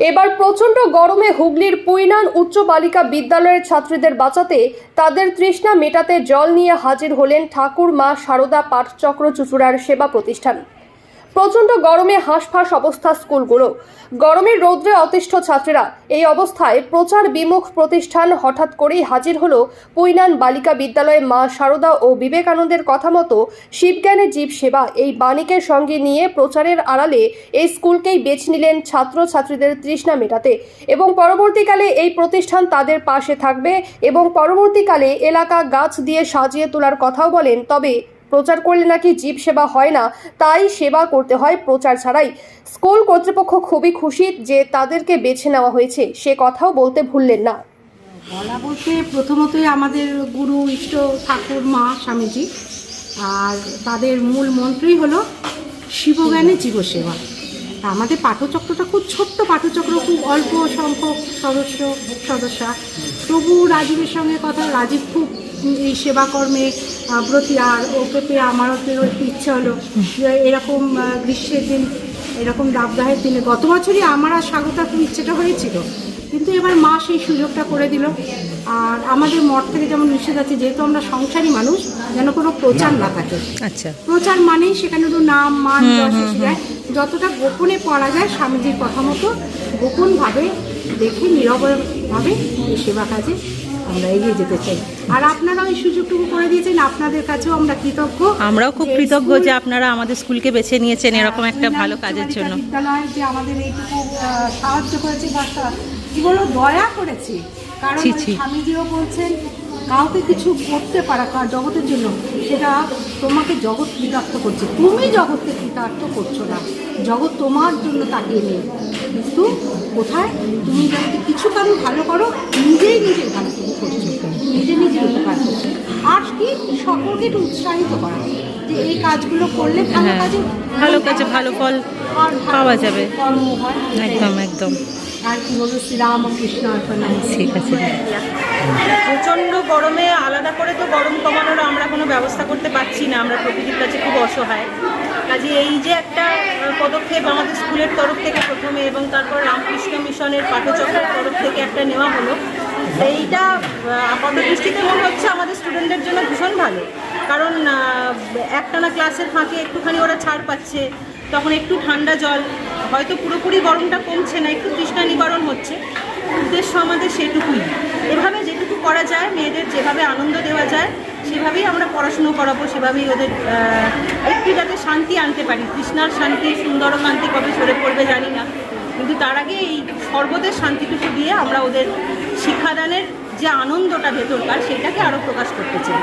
এবার প্রচণ্ড গরমে হুগলির পুইনান উচ্চ বালিকা বিদ্যালয়ের ছাত্রীদের বাঁচাতে তাদের তৃষ্ণা মেটাতে জল নিয়ে হাজির হলেন ঠাকুর মা সারদা পাঠচক্র চুচুড়ার সেবা প্রতিষ্ঠান। প্রচণ্ড গরমে হাঁসফাঁস অবস্থা স্কুলগুলো। গরমের রৌদ্রে অতিষ্ঠ ছাত্রীরা এই অবস্থায় প্রচার বিমুখ প্রতিষ্ঠান হঠাৎ করেই হাজির হল পুইনান বালিকা বিদ্যালয়ে মা সারদা ও বিবেকানন্দের কথা মতো শিবজ্ঞানে জীব সেবা এই বাণীকে সঙ্গে নিয়ে প্রচারের আড়ালে এই স্কুলকেই বেছে নিলেন ছাত্রছাত্রীদের তৃষ্ণা মেটাতে এবং পরবর্তীকালে এই প্রতিষ্ঠান তাদের পাশে থাকবে এবং পরবর্তীকালে এলাকা গাছ দিয়ে সাজিয়ে তোলার কথাও বলেন। তবে প্রচার করলে নাকি জীব সেবা হয় না, তাই সেবা করতে হয় প্রচার ছাড়াই। স্কুল কর্তৃপক্ষ খুবই খুশি যে তাদেরকে বেছে নেওয়া হয়েছে, সে কথাও বলতে ভুললেন না। বলা বলতে প্রথমতই আমাদের গুরু, ইষ্ট, ঠাকুর, মা, স্বামীজি, আর তাদের মূল মন্ত্রই হলো শিবজ্ঞানে জীবসেবা। আমাদের পাঠচক্রটা খুব ছোট্ট পাঠচক্র, খুব অল্প সংখ্যক সদস্য, সদস্যা। তবু রাজীবের সঙ্গে কথা, রাজীব খুব এই সেবাকর্মে ব্রতী আর ওকে পেয়ে আমারও পেয়েও একটু ইচ্ছে হলো যে এরকম গ্রীষ্মের দিন এরকম দাবদাহের দিনে। গত বছরই আমার আর স্বাগতার খুব ইচ্ছেটা হয়েছিল কিন্তু এবার মা সেই সুযোগটা করে দিল। আর আমাদের মঠ থেকে যেমন নিষেধ আছে যেহেতু আমরা সংসারী মানুষ যেন কোনো প্রচার না থাকে। আচ্ছা। প্রচার মানেই সেখানে তো নাম মান যশ এসে যায়। যতটা গোপনে পড়া যায় স্বামীজির কথা মতো গোপনভাবে দেখে নীরবভাবে এই সেবা কাজে আমরা এগিয়ে যেতে চাই। আর আপনারা ওই সুযোগটুকু করে দিয়েছেন আপনাদের কাছেও আমরা কৃতজ্ঞ। আমরাও খুব কৃতজ্ঞ যে আপনারা আমাদের স্কুলকে বেছে নিয়েছেন এরকম একটা ভালো কাজের জন্য। বিদ্যালয় যে আমাদের এইটুকু সাহায্য করেছে বা কি বলব দয়া করেছে। কারণ। স্বামীজিও বলছেন কাউকে কিছু করতে পারা জগতের জন্য সেটা তোমাকে জগৎ কৃতার্থ করছে। তুমি জগৎকে কৃতার্থ করছ না। জগৎ তোমার জন্য তাকিয়ে নেই। কিন্তু কোথায়? তুমি যাতে কিছু কারও ভালো করো নিজেই নিজের কি সকলকে একটু উৎসাহিত করা যে এই কাজগুলো করলে ভালো হ্যাঁ, কাজে ভালো কাজে ভালো ফল আর পাওয়া যাবে। একদম একদম। আর কি বলব শ্রীরাম ঠিক আছে। প্রচণ্ড গরমে আলাদা করে তো গরম কমানোর আমরা কোনো ব্যবস্থা করতে পারছি না আমরা প্রকৃতির কাছে খুব অসহায়। কাজে এই যে একটা পদক্ষেপ আমাদের স্কুলের তরফ থেকে প্রথমে এবং তারপর রামকৃষ্ণ মিশনের পাঠচক্রের তরফ থেকে একটা নেওয়া হলো। আহ, আপাত দৃষ্টিতে মনে হচ্ছে আমাদের স্টুডেন্টদের জন্য ভীষণ ভালো। কারণ একটানা ক্লাসের ফাঁকে একটুখানি ওরা ছাড় পাচ্ছে তখন একটু ঠান্ডা জল হয়তো পুরোপুরি গরমটা কমছে না একটু তৃষ্ণা নিবারণ হচ্ছে। উদ্দেশ্য আমাদের সেটুকুই। এভাবে যেটুকু করা যায় মেয়েদের যেভাবে আনন্দ দেওয়া যায় সেভাবেই আমরা পড়াশুনো করাবো সেভাবেই ওদের একটু যাতে শান্তি আনতে পারি। কৃষ্ণার শান্তি সুন্দর শান্তি কবে সরে পড়বে জানি না। কিন্তু তার আগে এই সর্বদের শান্তিটুকু দিয়ে আমরা ওদের শিক্ষাদানের যে আনন্দটা ভেতরকার, সেটাকে আরও প্রকাশ করতে চাই।